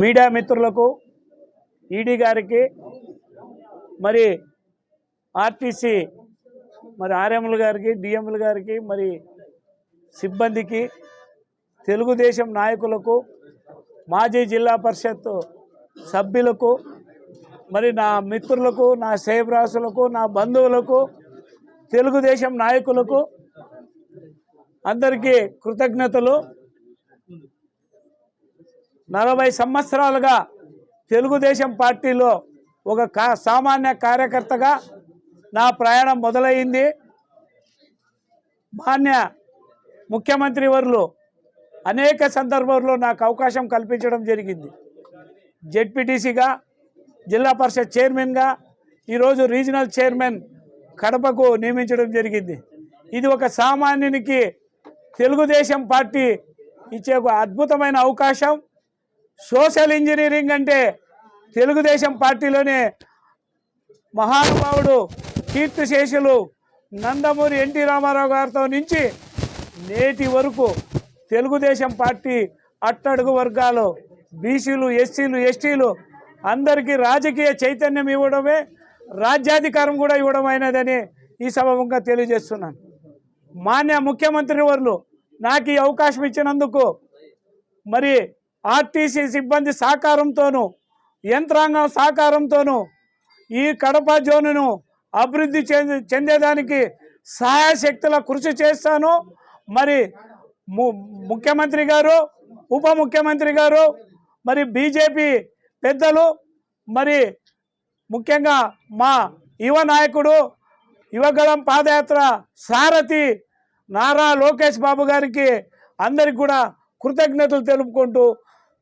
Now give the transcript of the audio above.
Media మిత్రులకు ED గారికి మరి ఆర్టీసీ మరి ఆర్ఎంలు గారికి డిఎంలు గారికి మరి సిబ్బందికి తెలుగుదేశం నాయకులకు మాజీ జిల్లా పరిషత్ సభ్యులకు మరి నా మిత్రులకు నా సేవరాసులకు నా బంధువులకు తెలుగుదేశం నాయకులకు అందరికీ కృతజ్ఞతలు. నలభై సంవత్సరాలుగా తెలుగుదేశం పార్టీలో ఒక కా సామాన్య కార్యకర్తగా నా ప్రయాణం మొదలైంది. మాన్య ముఖ్యమంత్రి వర్లు అనేక సందర్భాల్లో నాకు అవకాశం కల్పించడం జరిగింది. జెడ్పీటీసీగా జిల్లా పరిషత్ చైర్మన్గా ఈరోజు రీజనల్ చైర్మన్ కడపకు నియమించడం జరిగింది. ఇది ఒక సామాన్యునికి తెలుగుదేశం పార్టీ ఇచ్చే ఒక అద్భుతమైన అవకాశం. సోషల్ ఇంజనీరింగ్ అంటే తెలుగుదేశం పార్టీలోనే మహానుభావుడు కీర్తిశేషులు నందమూరి ఎన్టీ రామారావు గారితో నుంచి నేటి వరకు తెలుగుదేశం పార్టీ అట్టడుగు వర్గాలు బీసీలు ఎస్సీలు ఎస్టీలు అందరికీ రాజకీయ చైతన్యం ఇవ్వడమే రాజ్యాధికారం కూడా ఇవ్వడం అయినదని ఈ సభముగా తెలియజేస్తున్నాను. మాన్య ముఖ్యమంత్రి వర్లు నాకు ఈ అవకాశం ఇచ్చినందుకు మరి ఆర్టీసీ సిబ్బంది సహకారంతోనూ యంత్రాంగం సహకారంతోనూ ఈ కడప జోనును అభివృద్ధి చెంది చెందేదానికి సహాయశక్తుల కృషి చేస్తాను. మరి ము ముఖ్యమంత్రి గారు ఉప ముఖ్యమంత్రి గారు మరి బీజేపీ పెద్దలు మరి ముఖ్యంగా మా యువ నాయకుడు యువగళం పాదయాత్ర సారథి నారా లోకేష్ బాబు గారికి అందరికి కూడా కృతజ్ఞతలు తెలుపుకుంటూ